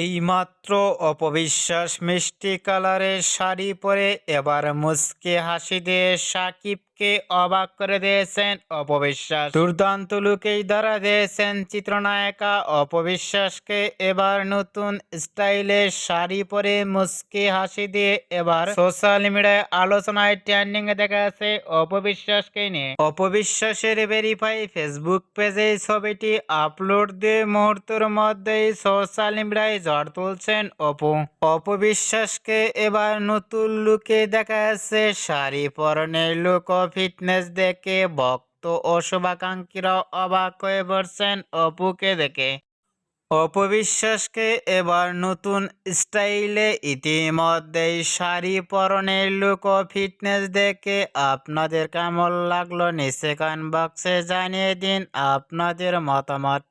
এইমাত্র অপবিশ্বাস মিষ্টি কালারের শাড়ি পরে এবার মুসকে হাসি দিয়ে সাকিবকে অবাক করে দিয়েছেন অপবিশ্বাস। দুর্দান্ত লুকেই ধরা দিয়েছেন চিত্রনায়িকা অপবিশ্বাসকে। এবার নতুন স্টাইলের শাড়ি পরে মুচকে হাসি দিয়ে এবার সোশ্যাল মিডিয়ায় আলোচনায় ট্রেন্ডিং এ দেখা যাচ্ছে অপবিশ্বাসকে নিয়ে। অপবিশ্বাসের ভেরিফাই ফেসবুক পেজে ছবিটি আপলোড দিয়ে মুহূর্তের মধ্যেই সোশ্যাল মিডিয়ায় ঝড় তুলছেন অপু। অপবিশ্বাসকে এবার নতুন লুকে দেখা যাচ্ছে শাড়ি পরনের লুক ও ফিটনেস দেখে ভক্ত ও শুভাকাঙ্ক্ষীরাও অবাক হয়ে পড়ছেন অপুকে দেখে। অপবিশ্বাসকে এবার নতুন স্টাইলে ইতিমধ্যেই শাড়ি পরনের লুক ও ফিটনেস দেখে আপনাদের কেমন লাগল নিচে কমেন্ট বক্সে জানিয়ে দিন। আপনাদের মতামত